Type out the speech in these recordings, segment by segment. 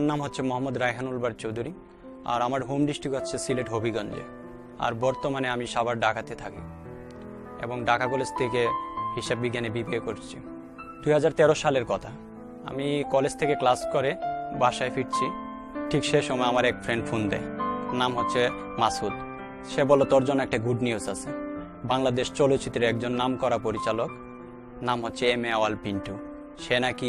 আমার নাম হচ্ছে মোহাম্মদ রায়হানুল বার চৌধুরী, আর আমার হোম ডিস্ট্রিক্ট হচ্ছে সিলেট হবিগঞ্জে। আর বর্তমানে আমি সাবার ঢাকাতে থাকি এবং ঢাকা কলেজ থেকে হিসাব বিজ্ঞানে বিবিএ করছি। দু হাজার তেরো সালের কথা। আমি কলেজ থেকে ক্লাস করে বাসায় ফিরছি। ঠিক সে সময় আমার এক ফ্রেন্ড ফোন দেয়। নাম হচ্ছে মাসুদ। সে বলল, তোর জন্য একটা গুড নিউজ আছে। বাংলাদেশ চলচ্চিত্রের একজন নামকরা পরিচালক, নাম হচ্ছে এম এ আওয়াল পিন্টু সে নাকি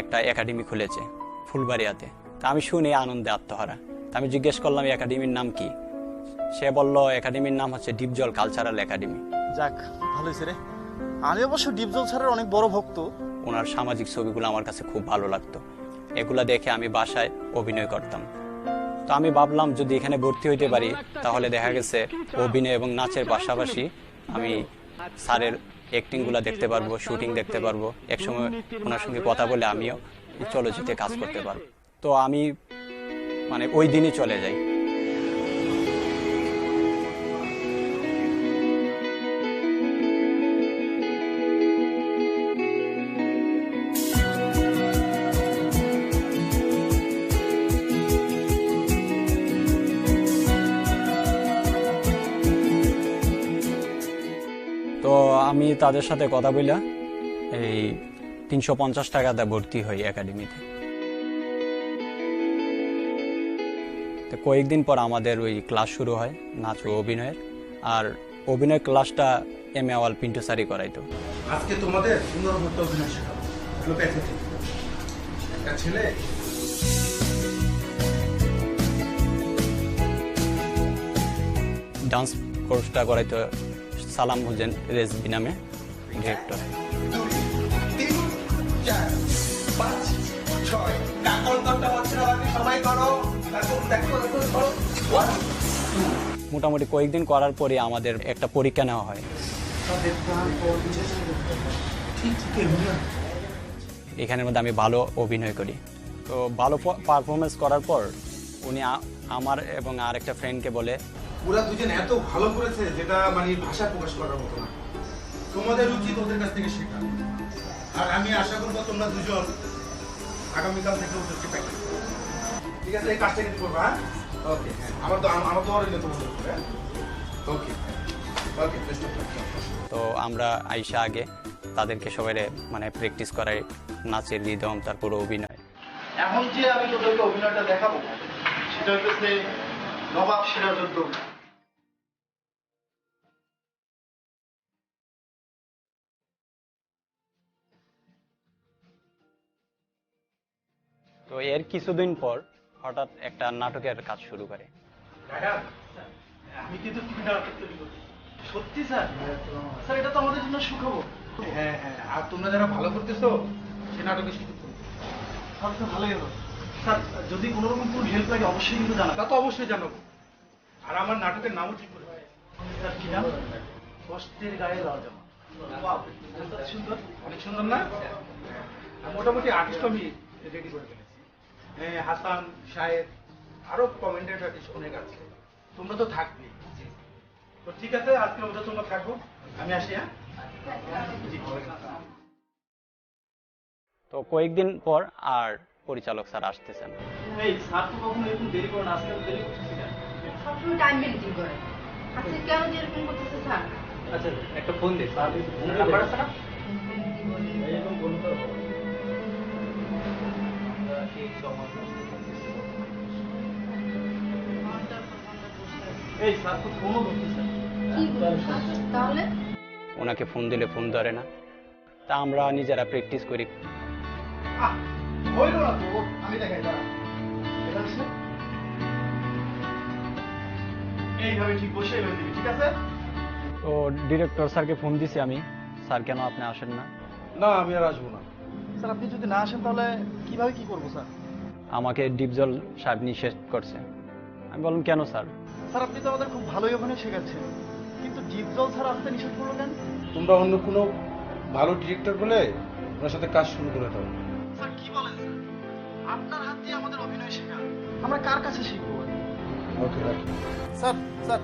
একটা একাডেমি খুলেছে ফুলবাড়িয়াতে। তা আমি শুনে আনন্দে আত্মহারা। তা আমি জিজ্ঞেস করলাম এই একাডেমির নাম কি? সে বলল একাডেমির নাম হচ্ছে ডিপজল কালচারাল একাডেমি। যাক ভালো হয়েছে রে। আমি অবশ্য ডিপজল স্যারের অনেক বড় ভক্ত। ওনার সামাজিক ছবিগুলো আমার কাছে খুব ভালো লাগতো। এগুলা দেখে আমি বাসায় অভিনয় করতাম। তো আমি ভাবলাম যদি এখানে ভর্তি হইতে পারি তাহলে দেখা গেছে অভিনয় এবং নাচের পাশাপাশি আমি স্যারের অ্যাক্টিংগুলো দেখতে পারব শুটিং দেখতে পারব। একসময় ওনার সঙ্গে কথা বলে আমিও চলচ্চিত্রে কাজ করতে পারব। তো আমি মানে ওই দিনই চলে যাই। তো আমি তাদের সাথে কথা বললা এই তিনশো পঞ্চাশ টাকাতে ভর্তি হই একাডেমিতে তো কয়েকদিন পর আমাদের ওই ক্লাস শুরু হয় নাচ ও অভিনয়ের। আর অভিনয় ক্লাসটা এম এ আওয়াল পিন্টু সারি করাইতো। আজকে তোমাদের সুন্দর হতে অভিনয় শেখাবো। একটা ছেলে? ডান্স কোর্সটা করাইতো সালাম হোসেন রেজবি নামে ডিরেক্টর। পাঁচ ছয়। কাকল সবাই করো। মোটামুটি কয়েকদিন করার পরে আমাদের একটা পরীক্ষা নেওয়া হয়। এখানের মধ্যে আমি ভালো অভিনয় করি। তো ভালো পারফরমেন্স করার পর উনি আমার এবং আর একটা ফ্রেন্ডকে বলে, ওরা দুজন এত ভালো করেছে যেটা মানে ভাষায় প্রকাশ করার মতো না। তোমাদের উচিত ওদের কাছ থেকে শেখা। আর আমি আশা করব তোমরা দুজন আগামীকাল থেকে ওদেরকে প্র্যাকটিস ঠিক আছে এই কাজটা কিন্তু করবা হ্যাঁ? ওকে আমার তো আমার তো হ্যাঁ। ওকে ওকে বেস্ট অফ তো আমরা আইসা আগে তাদেরকে সবাই মানে প্র্যাকটিস করাই নাচের রিদম তারপর অভিনয়। এখন যে আমি তোদেরকে অভিনয়টা দেখাবো সেটা হচ্ছে নবাব সিরাজউদ্দৌলা। তো এর কিছুদিন পর হঠাৎ একটা নাটকের কাজ শুরু করে। আমি কিন্তু তুমি নাটক তৈরি করছি সত্যি স্যার? স্যার এটা তো আমাদের জন্য সুখবর। হ্যাঁ হ্যাঁ আর তোমরা যারা ভালো করতেছো সে নাটকে করো তো ভালোই হলো স্যার যদি কোনো রকম কোনো হেল্প লাগে অবশ্যই কিন্তু জানাবেন। তা তো অবশ্যই জানাব। আর আমার নাটকের নামও ঠিক করে স্যার কি নাম? কষ্টের গায়ে লাল জামা। সুন্দর। অনেক সুন্দর না? মোটামুটি আর্টিস্ট আমি রেডি করে ফেলেছি হাসান শাহেদ আরও কমেন্টেড আর্টিস্ট অনেক আছে তোমরা তো থাকবে। তো ঠিক আছে আজকে ওটা তোমরা থাকব আমি আসি হ্যাঁ? তো কয়েকদিন পর আর পরিচালক স্যার আসতেছেন। এই স্যার তো কখনো এরকম দেরি করে না আজকে দেরি করতেছি কেন? সবসময় টাইম মেনটেন করে। আজকে কেন এরকম করতেছে স্যার? আচ্ছা একটা ফোন দে স্যার। নাম্বার আছে না এই স্যার তো ওনাকে ফোন দিলে ফোন ধরে না। তা আমরা নিজেরা প্র্যাকটিস করি। আহ, হইল না তো আমি দেখাই দাঁড়া এটা হচ্ছে এইভাবে ঠিক বসে এভাবে দিবি ঠিক আছে? তো ডিরেক্টর স্যারকে ফোন দিছি আমি। স্যার কেন আপনি আসেন না? না আমি আর আসব না। স্যার আপনি যদি না আসেন তাহলে কীভাবে কি করব স্যার? আমাকে ডিপজল সাহেব নিষেধ করছে। আমি বললাম কেন স্যার? স্যার আপনি তো আমাদের খুব ভালোই ওখানে শেখাচ্ছেন। কিন্তু ডিপজল স্যার আসতে নিষেধ করল কেন? তোমরা অন্য কোনো ভালো ডিরেক্টর বলে ওনার সাথে কাজ শুরু করে দাও। স্যার কি বলেন আপনার হাত দিয়ে আমাদের অভিনয় শেখা। আমরা কার কাছে শিখব? ওকে রাখি। Sir sir.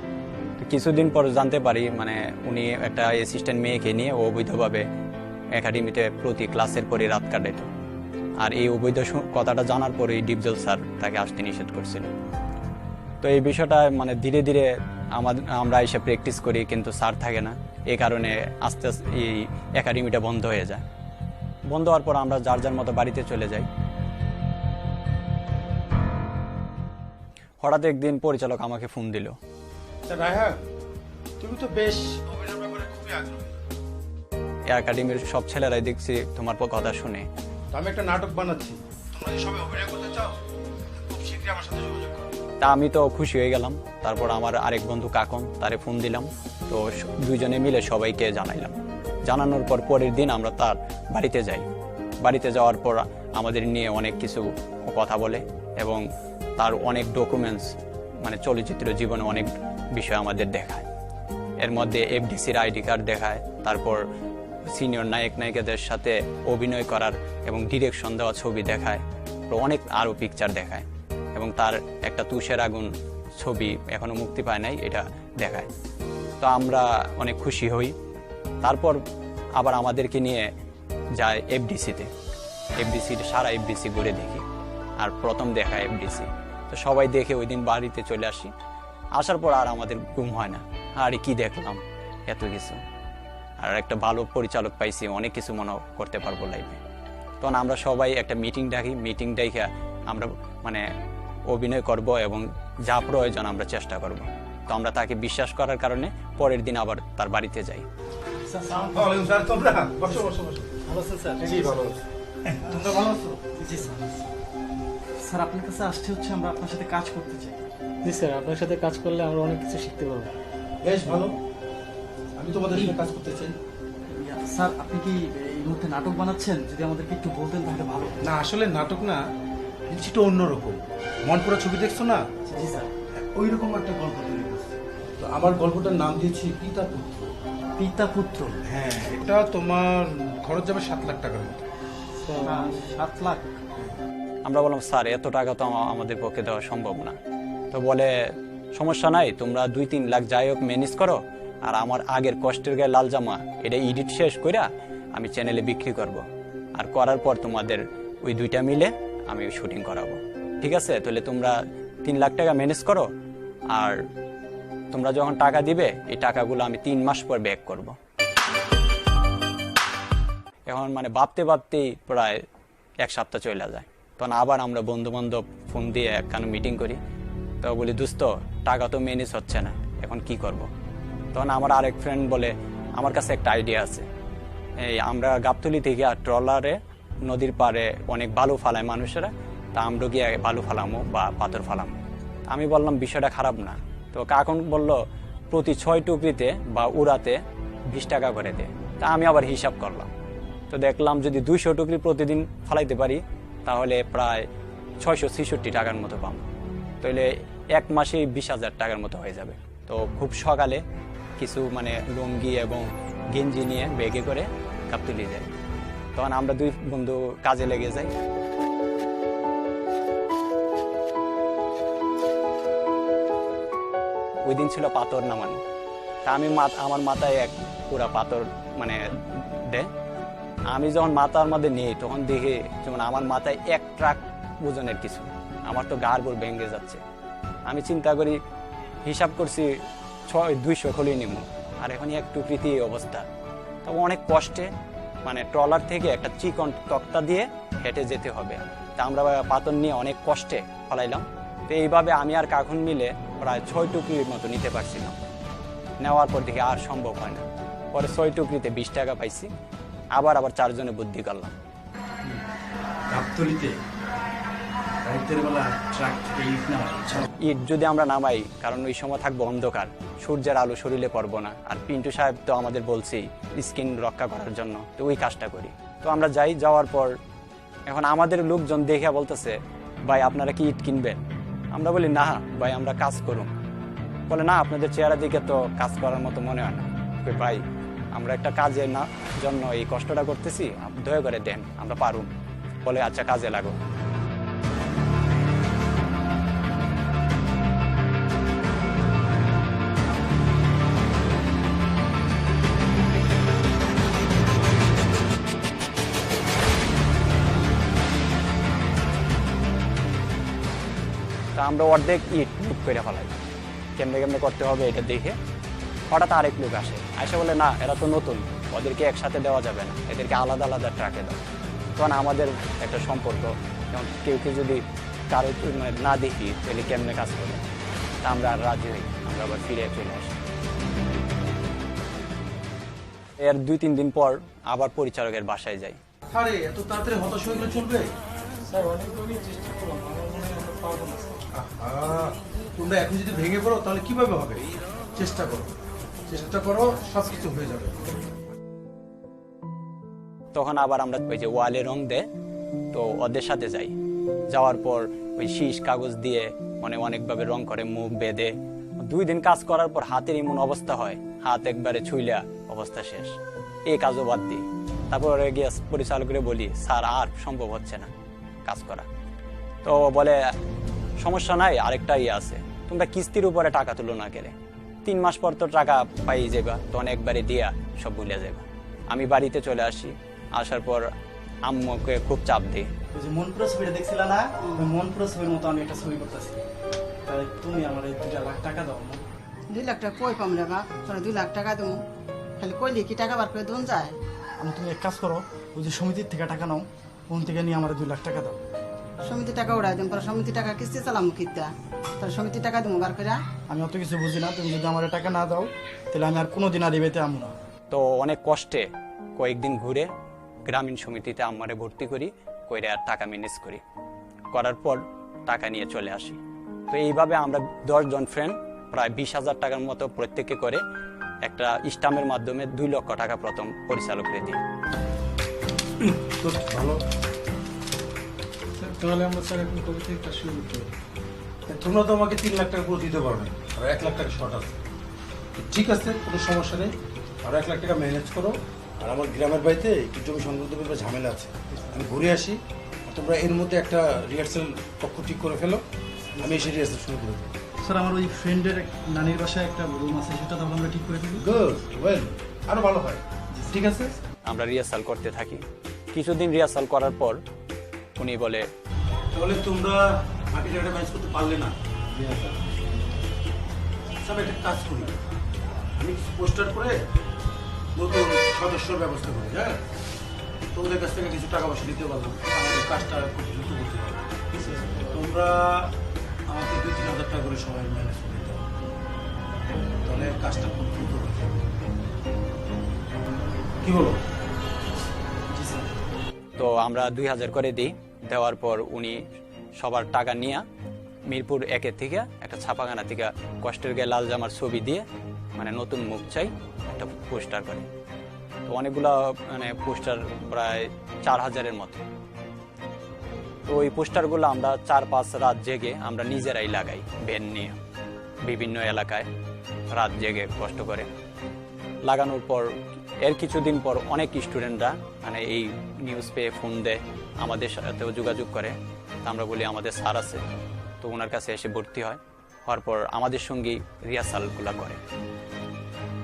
কিছুদিন পর জানতে পারি মানে উনি একটা অ্যাসিস্ট্যান্ট মেয়েকে নিয়ে অবৈধভাবে একাডেমিতে প্রতি ক্লাসের পরে রাত কাটাইতো। আর এই অবৈধ কথাটা জানার পরেই ডিপজল স্যার তাকে আসতে নিষেধ করছিল। তো এই বিষয়টা মানে ধীরে ধীরে আমাদের আমরা এসে প্র্যাকটিস করি, কিন্তু স্যার থাকে না। এই কারণে আস্তে আস্তে এই একাডেমিটা বন্ধ হয়ে যায়। বন্ধ হওয়ার পর আমরা যার যার মতো বাড়িতে চলে যাই। হঠাৎ একদিন পরিচালক আমাকে ফোন দিল। আচ্ছা রায়হান, তুমি তো বেশ অভিনয়ের ব্যাপারে খুবই আগ্রহী একাডেমির সব ছেলেরাই দেখছি তোমার পর কথা শুনে। তো আমি একটা নাটক বানাচ্ছি। তোমরা সবাই অভিনয় করতে চাও? খুব শীঘ্রই আমার সাথে যোগাযোগ করো। তা আমি তো খুশি হয়ে গেলাম। তারপর আমার আরেক বন্ধু কাকন তারে ফোন দিলাম। তো দুইজনে মিলে সবাইকে জানাইলাম। জানানোর পর পরের দিন আমরা তার বাড়িতে যাই। বাড়িতে যাওয়ার পর আমাদের নিয়ে অনেক কিছু কথা বলে এবং তার অনেক ডকুমেন্টস মানে চলচ্চিত্র জীবনে অনেক বিষয় আমাদের দেখায়। এর মধ্যে এফডিসির আইডি কার্ড দেখায় তারপর সিনিয়র নায়ক নায়িকাদের সাথে অভিনয় করার এবং ডিরেকশন দেওয়া ছবি দেখায় অনেক আরও পিকচার দেখায় এবং তার একটা তুষের আগুন ছবি এখনও মুক্তি পায় নাই, এটা দেখায়। তো আমরা অনেক খুশি হই। তারপর আবার আমাদেরকে নিয়ে যায় এফডিসিতে এফডিসির সারা এফডিসি ঘুরে দেখি, আর প্রথম দেখা এফডিসি তো সবাই দেখে ওই দিন বাড়িতে চলে আসি। আসার পর আর আমাদের ঘুম হয় না। আরে কি দেখলাম? এত কিছু। আর একটা ভালো পরিচালক পাইছি অনেক কিছু মনে করতে পারব লাইফে তখন আমরা সবাই একটা মিটিং ডাকি মিটিং ডাইকে আমরা মানে অভিনয় করব এবং যা প্রয়োজন আমরা চেষ্টা করব। তো আমরা তাকে বিশ্বাস করার কারণে পরের দিন আবার তার বাড়িতে যাই। স্যার সালাম ওয়ালাইকুম স্যার তোমরা? বসো বসো বসো। ভালো আছেন স্যার? জি ভালো আছি। তোমরা ভালো আছো? জি স্যার। স্যার আপনার কাছে আসতে হচ্ছে আমরা আপনার সাথে কাজ করতে চাই। জি স্যার আপনার সাথে কাজ করলে আমরা অনেক কিছু শিখতে পারব। বেশ ভালো। আমি তোমাদের সঙ্গে কাজ করতে চাই। স্যার আপনি কি এই মুহূর্তে নাটক বানাচ্ছেন? যদি আমাদেরকে একটু বলতেন তাহলে ভালো না আসলে নাটক না কিছুটা অন্যরকম মনপুরা ছবি দেখছ না? জি স্যার। ওই রকম একটা গল্প তৈরি করছি। তো আমার গল্পটার নাম দিয়েছি পিতা পুত্র। পিতা পুত্র? হ্যাঁ এটা তোমার খরচ যাবে সাত লাখ টাকার মতো। সাত লাখ? আমরা বললাম স্যার এত টাকা তো আমাদের পক্ষে দেওয়া সম্ভব না। তো বলে সমস্যা নাই তোমরা দুই তিন লাখ যাই হোক ম্যানেজ করো। আর আমার আগের কষ্টের গায়ে লাল জামা, এটা এডিট শেষ কইরা আমি চ্যানেলে বিক্রি করব। আর করার পর তোমাদের ওই দুইটা মিলে আমি শুটিং করাবো। ঠিক আছে? তাহলে তোমরা তিন লাখ টাকা ম্যানেজ করো, আর তোমরা যখন টাকা দিবে, এই টাকাগুলো আমি তিন মাস পর ব্যাক করব। এখন মানে ভাবতে ভাবতেই প্রায় এক সপ্তাহ চলে যায়। তখন আবার আমরা বন্ধু বান্ধব ফোন দিয়ে একখানে মিটিং করি। তো বলি, দোস্ত, টাকা তো ম্যানেজ হচ্ছে না, এখন কি করব। তখন আমার আরেক ফ্রেন্ড বলে, আমার কাছে একটা আইডিয়া আছে। এই আমরা গাবতলি থেকে আর ট্রলারে, নদীর পাড়ে অনেক বালু ফালায় মানুষেরা, তা আমরা গিয়ে বালু ফালামো বা পাথর ফালামো। আমি বললাম, বিষয়টা খারাপ না। তো কাকন বলল, প্রতি ছয় টুকরিতে বা উড়াতে বিশ টাকা করে দে। তা আমি আবার হিসাব করলাম। তো দেখলাম যদি দুইশো টুকরি প্রতিদিন ফালাইতে পারি, তাহলে প্রায় ছয়শো ছেষট্টি টাকার মতো পাবো। তাহলে এক মাসেই বিশ হাজার টাকার মতো হয়ে যাবে। তো খুব সকালে কিছু মানে লুঙ্গি এবং গেঞ্জি নিয়ে বেগে করে কাপতুলি যাই তখন আমরা দুই বন্ধু কাজে লেগে যাই। ওই দিন ছিল পাথর নামানো। তা আমি আমার মাথায় এক পুরা পাথর মানে দে। আমি যখন মাথার মধ্যে নেই, তখন দেখি যেমন আমার মাথায় এক ট্রাক ওজনের কিছু। আমার তো গাড় ভেঙে যাচ্ছে। আমি চিন্তা করি, হিসাব করছি ছয় দুইশো খলি নিব। আর এখন এক টুকরিতে এই অবস্থা। তবে অনেক কষ্টে মানে ট্রলার থেকে একটা চিকন তক্তা দিয়ে হেঁটে যেতে হবে। তা আমরা পাথর নিয়ে অনেক কষ্টে ফলাইলাম। তো এইভাবে আমি আর কাকুন মিলে প্রায় ছয় টুকরির মতো নিতে পারছিলাম। নেওয়ার পর দেখি আর সম্ভব হয় না। পরে ছয় টুকরিতে বিশ টাকা পাইছি। আবার আবার চারজনে বুদ্ধি করলাম। ইট যদি আমরা নামাই কারণ ওই সময় থাকব অন্ধকার। সূর্যের আলো শরীরে পড়ব না। আর পিন্টু সাহেব তো আমাদের বলছেই, স্কিন রক্ষা করার জন্য। তো ওই কাজটা করি। তো আমরা যাই, যাওয়ার পর এখন আমাদের লোকজন দেখে বলতেছে, ভাই, আপনারা কি ইট কিনবেন? আমরা বলি, না, ভাই, আমরা কাজ করুন বলে, না, আপনাদের চেহারা দিকে তো কাজ করার মতো মনে হয় না। ভাই, আমরা একটা কাজের না, জন্য এই কষ্টটা করতেছি, দয়া করে দেন, আমরা পারুন বলে আচ্ছা কাজে লাগো। আমরা অর্ধেক ইট বুক করে ফেলাই। কেমনে কেমনে করতে হবে এটা দেখে হঠাৎ আরেক লোক আসে। আসে বলে না এরা তো নতুন ওদেরকে একসাথে দেওয়া যাবে না এদেরকে আলাদা আলাদা ট্রাকে দাও। তখন আমাদের একটা সম্পর্ক যেমন কেউ কেউ যদি কারও মানে না দেখি তাহলে কেমনে কাজ করবে তা আমরা আর রাজি হই আমরা আবার ফিরে চলে আসি। এর দুই তিন দিন পর আবার পরিচালকের বাসায় যাই। আরে এত তাড়াতাড়ি হতাশ হয়ে গেলে চলবে? স্যার অনেকভাবেই চেষ্টা করলাম আমার মনে হয় আমরা পারব না। তোমরা এখন যদি ভেঙে পড়ো, তাহলে কীভাবে হবে? চেষ্টা করো। চেষ্টা করো সব কিছু হয়ে যাবে। তখন আবার আমরা ওই যে ওয়ালে রং দেয় তো ওদের সাথে যাই। যাওয়ার পর ওই শীষ কাগজ দিয়ে মানে অনেকভাবে রং করে, মুখ বেঁধে। দুই দিন কাজ করার পর হাতের এমন অবস্থা হয়, হাত একবারে ছুইলা, অবস্থা শেষ। এই কাজও বাদ দিই। তারপরে গিয়ে পরিচালকরে বলি, স্যার, আর সম্ভব হচ্ছে না কাজ করা। তো বলে সমস্যা নাই আরেকটা ইয়ে আছে। তোমরা কিস্তির উপরে টাকা তুলো না কেড়ে। তিন মাস পর তো টাকা পাই যাবা তখন একবারে দিয়া সব ভুলে যাবা আমি বাড়িতে চলে আসি আসার পর আম্মুকে খুব চাপ দিই। ওই যে মনপুরা ছবিটা দেখছিল না? মনপুরা ছবির মতো আমি একটা ছবি করতেছি। তাই তুমি আমার দুটা লাখ টাকা দাও না দুই লাখ টাকা কই পাম রে বাপ তোরা দুই লাখ টাকা দেবো। খালি কইলে কি টাকা বার করে দোন যায়। আমি তুমি এক কাজ করো ওই যে সমিতির থেকে টাকা নাও ওখান থেকে নিয়ে আমার দুই লাখ টাকা দাও। সমিতি টাকা উড়াই দেবো পরে সমিতি টাকা কিস্তি চালাম কিতা? তোর সমিতি টাকা দেবো বার করে আমি অত কিছু বুঝি না তুমি যদি আমার টাকা না দাও তাহলে আমি আর কোনোদিন আর এবেতে আমু না। তো অনেক কষ্টে কয়েকদিন ঘুরে গ্রামীণ সমিতিতে আম্মারে ভর্তি করি কইরে আর টাকা ম্যানেজ করি। করার পর টাকা নিয়ে চলে আসি। তো এইভাবে আমরা দশজন ফ্রেন্ড প্রায় বিশ হাজার টাকার মতো প্রত্যেকে করে একটা স্টামের মাধ্যমে দুই লক্ষ টাকা প্রথম পরিচালকরে দিই। ভালো। তাহলে আমরা স্যার এখন কবে থেকে কাজ শুরু করতে হবে? তোমরা তো আমাকে তিন লাখ টাকা পুরো দিতে পারবে না। আর এক লাখ টাকা শর্ট আছে। তো ঠিক আছে কোনো সমস্যা নেই। আর এক লাখ টাকা ম্যানেজ করো। আর আমার গ্রামের বাড়িতে একটু জমি সংগ্রহ ব্যাপারে ঝামেলা আছে। আমি ঘুরে আসি। তোমরা এর মধ্যে একটা রিহার্সাল পক্ষ ঠিক করে ফেলো। আমি এসে রিহার্সাল শুরু করে দেবো। স্যার আমার ওই ফ্রেন্ডের নানির বাসায় একটা রুম আছে সেটা তাহলে আমরা ঠিক করে দিবি গুড ওয়েল আরও ভালো হয়। ঠিক আছে? আমরা রিহার্সাল করতে থাকি। কিছুদিন রিহার্সাল করার পর উনি বলে তাহলে তোমরা বাকি টাকাটা ম্যানেজ করতে পারলে না। সব একটা কাজ করি। আমি পোস্টার করে নতুন সদস্যর ব্যবস্থা করি হ্যাঁ? তোমাদের কাছ থেকে কিছু টাকা পয়সা দিতে পারলাম আমাদের কাজটা করতে পারব তোমরা আমাকে দুই তিন হাজার টাকা করে সবাই ম্যানেজ করে দিতে তাহলে কাজটা খুব দ্রুত কি বলো? তো আমরা দুই হাজার করে দিই। দেওয়ার পর উনি সবার টাকা নিয়ে মিরপুর একের থেকে একটা ছাপাখানা থেকে কষ্টের গায়ে লাল জামার ছবি দিয়ে মানে নতুন মুখ চাই একটা পোস্টার করে। তো অনেকগুলো মানে পোস্টার প্রায় চার হাজারের মতো। তো ওই পোস্টারগুলো আমরা চার পাঁচ রাত জেগে আমরা নিজেরাই লাগাই, ভ্যান নিয়ে। বিভিন্ন এলাকায় রাত জেগে কষ্ট করে। লাগানোর পর এর কিছুদিন পর অনেক স্টুডেন্টরা মানে এই নিউজ পেয়ে ফোন দেয়, আমাদের সাথেও যোগাযোগ করে। তা আমরা বলি আমাদের স্যার আছে, তো ওনার কাছে এসে ভর্তি হয়। হওয়ার পর আমাদের সঙ্গেই রিহার্সালগুলো করে।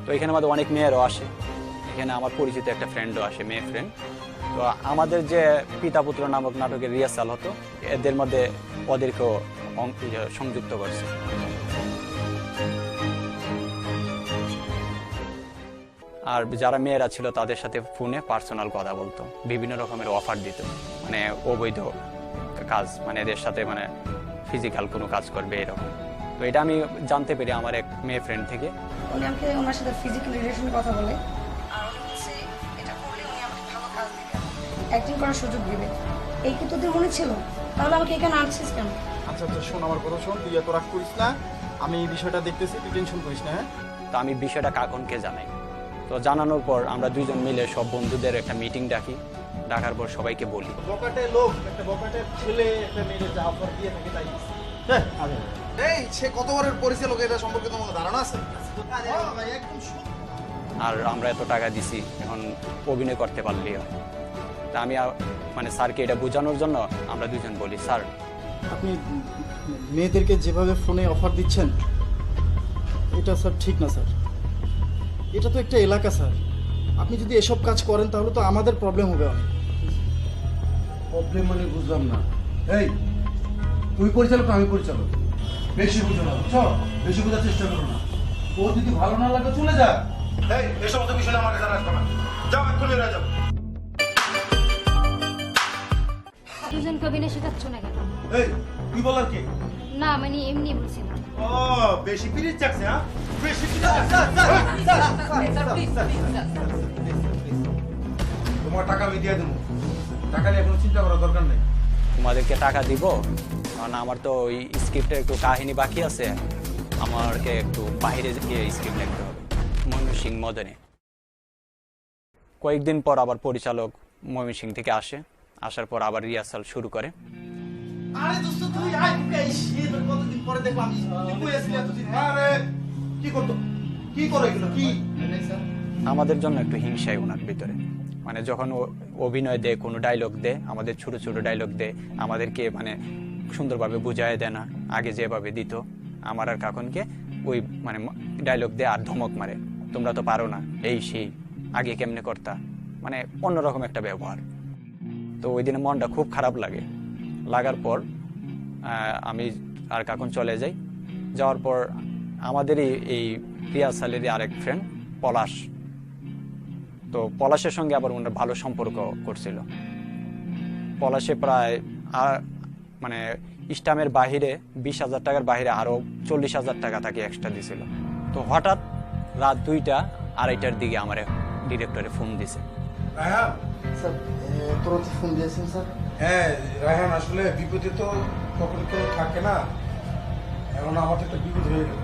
তো এখানে আমাদের অনেক মেয়েরও আসে। এখানে আমার পরিচিত একটা ফ্রেন্ডও আসে, মেয়ে ফ্রেন্ড তো আমাদের যে পিতা পুত্র নামক নাটকের রিহার্সাল হতো, এদের মধ্যে ওদেরকেও ইয়ে সংযুক্ত করছে। আর যারা মেয়েরা ছিল তাদের সাথে ফোনে পার্সোনাল কথা বলতো। বিভিন্ন রকমের অফার দিত। মানে অবৈধ কাজ মানে এদের সাথে মানে ফিজিক্যাল কোনো কাজ করবে এরকম। তো এটা আমি জানতে পেরে আমার এক মেয়ে ফ্রেন্ড থেকে। উনি আমাকে ওনার সাথে ফিজিক্যাল রিলেশনের কথা বলে। আর উনি এটা করলে উনি আমাকে ভালো কাজ দিবে। অ্যাক্টিং করার সুযোগ দিবে। এই কি তোদের মনে ছিল? তাহলে আমাকে এখানে আনছিস কেন? আচ্ছা আচ্ছা শোন আমার কথা শোন তুই এত রাগ করিস না। আমি এই বিষয়টা দেখতেছি তুই টেনশন করিস না হ্যাঁ? তো আমি বিষয়টা কাকনকে জানাই। তো জানানোর পর আমরা দুইজন মিলে সব বন্ধুদের একটা মিটিং ডাকি ডাকার পর সবাইকে বলি। বকাটে লোক একটা বকাটে ছেলে একটা মেয়ের যা দিয়ে থাকে তাই। হ্যাঁ এই সে কত বড় পরিচালক? এটা সম্পর্কে তোমার ধারণা আছে? আর আমরা এত টাকা দিছি এখন অভিনয় করতে পারলেই হয়। তা আমি মানে স্যারকে এটা বোঝানোর জন্য আমরা দুজন বলি স্যার আপনি মেয়েদেরকে যেভাবে ফোনে অফার দিচ্ছেন এটা স্যার ঠিক না স্যার। এটা তো একটা এলাকা স্যার। আপনি যদি এসব কাজ করেন তাহলে তো আমাদের প্রবলেম হবে অনেক। প্রবলেম মানে বুঝলাম না। এই তুই পরিচালক আমি পরিচালক। বেশি বুঝো না বুঝছ? বেশি বোঝার চেষ্টা করো না। ও যদি ভালো না লাগে চলে যা এই এই সমস্ত বিষয় আমাকে জানাস না যাও এক্ষুনি বেরিয়ে যাও। দুজন কবিনে শেখাচ্ছ না কেন এই তুই বলার কি? না মানে এমনি বলছিলাম ও বেশি পিরিচ চাকছে হ্যাঁ? তোমার টাকা আমি দিয়ে দেবো। টাকা নিয়ে কোনো চিন্তা করার দরকার নেই। তোমাদেরকে টাকা দিব। কারণ আমার তো ওই স্ক্রিপ্টের একটু কাহিনী বাকি আছে। আমাকে একটু বাইরে গিয়ে স্ক্রিপ্ট লিখতে হবে। ময়মনসিং মদনে। কয়েকদিন পর আবার পরিচালক ময়মনসিং থেকে আসে। আসার পর আবার রিহার্সাল শুরু করে। আরে দোস্ত তুই আয় বুকে আইস এই কতদিন পরে দেখলাম? তুই কই আসলি এতদিন? আরে কি করতো? কি করো এগুলো? কি? আমাদের জন্য একটু হিংসাই ওনার ভিতরে। মানে যখন অভিনয় দেয়, কোনো ডায়লগ দেয়, আমাদের ছোট ছোট ডায়লগ দেয়, আমাদেরকে মানে সুন্দরভাবে বুঝায় দেয় না, আগে যেভাবে দিত, আমার আর কাকনকে ওই মানে ডায়লগ দেয় আর ধমক মারে। তোমরা তো পারো না, এই সেই, আগে কেমনে করতা? মানে অন্যরকম একটা ব্যবহার। তো ওই দিনে মনটা খুব খারাপ লাগে। লাগার পর আমি আর কাকুন চলে যাই। যাওয়ার পর আমাদেরই এই রিয়াসালেরই আরেক ফ্রেন্ড পলাশ। তো পলাশের সঙ্গে আবার ওনার ভালো সম্পর্ক করছিল। পলাশে প্রায় আর মানে ইস্টামের বাহিরে বিশ হাজার টাকার বাহিরে আরও চল্লিশ হাজার টাকা তাকে এক্সট্রা দিছিল। তো হঠাৎ রাত দুইটা আড়াইটার দিকে আমার ডিরেক্টরে ফোন দিছে। রায়হান? স্যার তোরা তো ফোন দিয়েছেন স্যার? হ্যাঁ রায়হান আসলে বিপদে তো কখনো কেউ থাকে না। এখন আমার তো একটা বিপদ হয়ে গেল।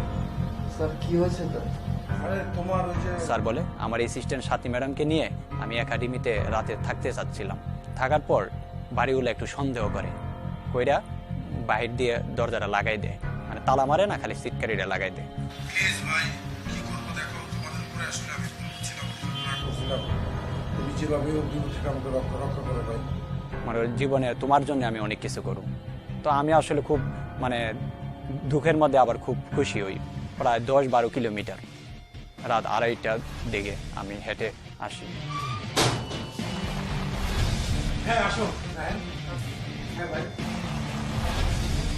স্যার কি হয়েছে তো? আরে তোমার ওই যে স্যার বলে আমার অ্যাসিস্ট্যান্ট সাথী ম্যাডামকে নিয়ে আমি একাডেমিতে রাতে থাকতে চাচ্ছিলাম। থাকার পর বাড়িগুলো একটু সন্দেহ করে। কইরা বাহির দিয়ে দরজাটা লাগাই দেয় মানে তালা মারে না খালি সিটকারিটা লাগাই দেয় প্লিজ ভাই কি করব দেখো? তোমাদের উপরে আসলে আমি ছিলাম তুমি যেভাবে ওর থেকে আমাকে রক্ষা রক্ষা করো ভাই। মানে জীবনে তোমার জন্য আমি অনেক কিছু করব। তো আমি আসলে খুব মানে দুঃখের মধ্যে আবার খুব খুশি হই। প্রায় দশ বারো কিলোমিটার। রাত আড়াইটার দিকে আমি হেঁটে আসি। হ্যাঁ আসো। রায়হান হ্যাঁ ভাই।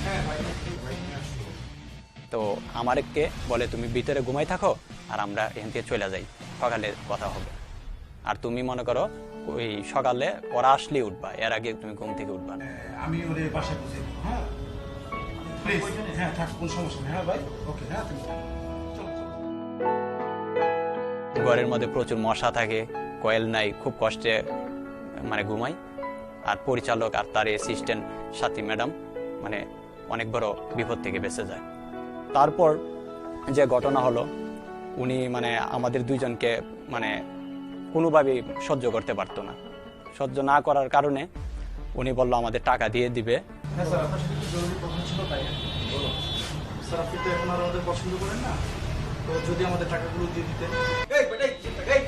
হ্যাঁ ভাই ভাই তো আমারকে বলে তুমি ভিতরে ঘুমাই থাকো আর আমরা এখান থেকে চলে যাই। সকালে কথা হবে। আর তুমি মনে করো ওই সকালে ওরা আসলেই উঠবা। এর আগে তুমি ঘুম থেকে উঠবা আমি ওদের বাসায় পৌঁছে হ্যাঁ প্লিজ হ্যাঁ থাক কোনো সমস্যা নেই হ্যাঁ ভাই ওকে হ্যাঁ তুমি থাকো। চলো চলো ঘরের মধ্যে প্রচুর মশা থাকে কয়েল নাই খুব কষ্টে মানে ঘুমাই। আর পরিচালক আর তার অ্যাসিস্ট্যান্ট সাথী ম্যাডাম মানে অনেক বড় বিপদ থেকে বেঁচে যায়। তারপর যে ঘটনা হলো উনি মানে আমাদের দুইজনকে মানে কোনোভাবেই সহ্য করতে পারতো না। সহ্য না করার কারণে উনি বলল আমাদের টাকা দিয়ে দিবে। হ্যাঁ তাই স্যার আপনি তো এখন আর আমাদের পছন্দ করেন না। তো যদি আমাদের টাকাগুলো দিয়ে দিতেন। এই বেটাই এই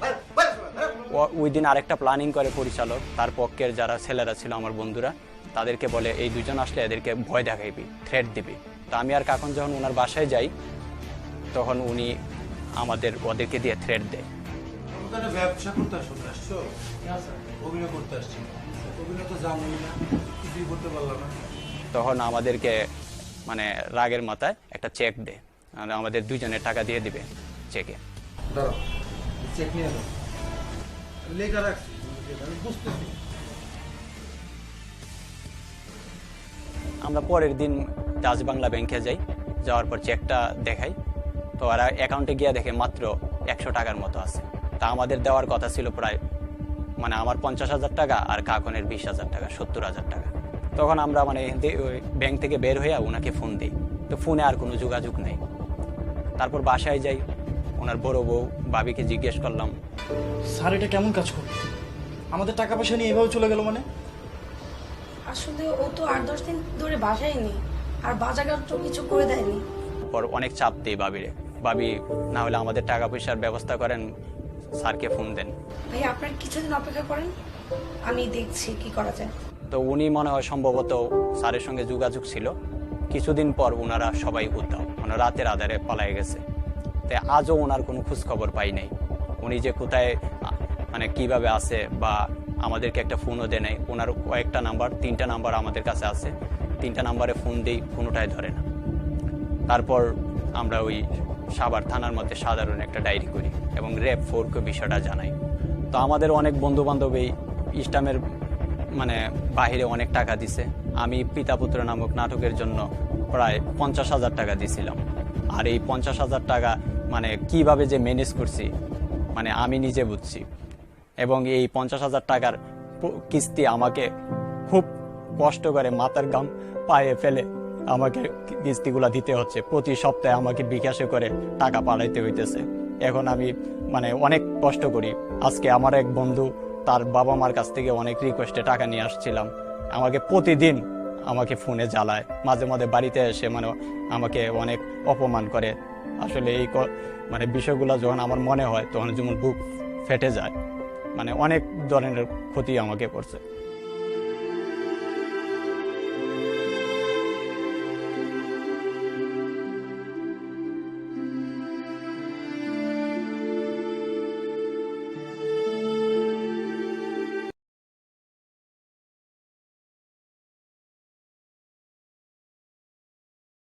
বাইরে বাইরে শোনা, বাইরে। ও- ওই দিন আরেকটা প্ল্যানিং করে পরিচালক তার পক্ষের যারা ছেলেরা ছিল আমার বন্ধুরা তাদেরকে বলে এই দুজন আসলে এদেরকে ভয় দেখাইবি থ্রেট দিবি। তো আমি আর কাকন যখন ওনার বাসায় যাই তখন উনি আমাদের ওদেরকে দিয়ে থ্রেট দেয়। ব্যবসা করতে আসছো? অভিনয় করতে আসছি। অভিনয় তো জানোই না কিছুই করতে পারলাম না। তখন আমাদেরকে মানে রাগের মাথায় একটা চেক দেয় মানে আমাদের দুজনের টাকা দিয়ে দিবে চেকে চেক নিয়ে লেখা রাখছি বুঝতেছি। আমরা পরের দিন ডাচ বাংলা ব্যাংকে যাই যাওয়ার পর চেকটা দেখাই। তো ওরা অ্যাকাউন্টে গিয়ে দেখে মাত্র একশো টাকার মতো আছে। তা আমাদের দেওয়ার কথা ছিল প্রায় মানে আমার পঞ্চাশ হাজার টাকা আর কাকনের বিশ হাজার টাকা সত্তর হাজার টাকা। তখন আমরা মানে ব্যাংক থেকে বের হয়ে ওনাকে ফোন দিই। তো ফোনে আর কোনো যোগাযোগ নেই। তারপর বাসায় যাই ওনার বড় বউ বাবিকে জিজ্ঞেস করলাম স্যার এটা কেমন কাজ করল? আমাদের টাকা পয়সা নিয়ে এভাবে চলে গেল মানে? আসলে ও তো আট দশ দিন ধরে বাসায় নেই আর বাজারঘাট তো কিছু করে দেয়নি। পর অনেক চাপ দিই বাবিরে। বাবি না হলে আমাদের টাকা পয়সার ব্যবস্থা করেন স্যারকে ফোন দেন। ভাই আপনার কিছুদিন অপেক্ষা করেন আমি দেখছি কি করা যায়। তো উনি মনে হয় সম্ভবত স্যারের সঙ্গে যোগাযোগ ছিল। কিছুদিন পর ওনারা সবাই উদ্ধাও মানে রাতের আধারে পালায় গেছে। তো আজও ওনার কোনো খোঁজ খবর পাই নাই। উনি যে কোথায় মানে কীভাবে আছে বা আমাদেরকে একটা ফোনও দেয় নাই ওনার কয়েকটা নাম্বার, তিনটা নাম্বার আমাদের কাছে আছে। তিনটা নাম্বারে ফোন দিই ওঠায় ধরে না। তারপর আমরা ওই সাভার থানার মধ্যে সাধারণ একটা ডায়েরি করি এবং র্যাব ফোরকে বিষয়টা জানাই। তো আমাদের অনেক বন্ধু বান্ধব এই ইসলামের মানে বাহিরে অনেক টাকা দিছে। আমি পিতাপুত্র নামক নাটকের জন্য প্রায় পঞ্চাশ হাজার টাকা দিছিলাম। আর এই পঞ্চাশ হাজার টাকা মানে কীভাবে যে ম্যানেজ করছি মানে আমি নিজে বুঝছি। এবং এই পঞ্চাশ হাজার টাকার কিস্তি আমাকে খুব কষ্ট করে মাথার গাম পায়ে ফেলে আমাকে কিস্তিগুলা দিতে হচ্ছে। প্রতি সপ্তাহে আমাকে বিকাশে করে টাকা পাঠাইতে হইতেছে। এখন আমি মানে অনেক কষ্ট করি। আজকে আমার এক বন্ধু তার বাবা মার কাছ থেকে অনেক রিকোয়েস্টে টাকা নিয়ে আসছিলাম। আমাকে প্রতিদিন আমাকে ফোনে জ্বালায়। মাঝে মাঝে বাড়িতে এসে মানে আমাকে অনেক অপমান করে। আসলে এই মানে বিষয়গুলো যখন আমার মনে হয়, তখন যেমন বুক ফেটে যায়। মানে অনেক ধরনের ক্ষতি আমাকে করছে।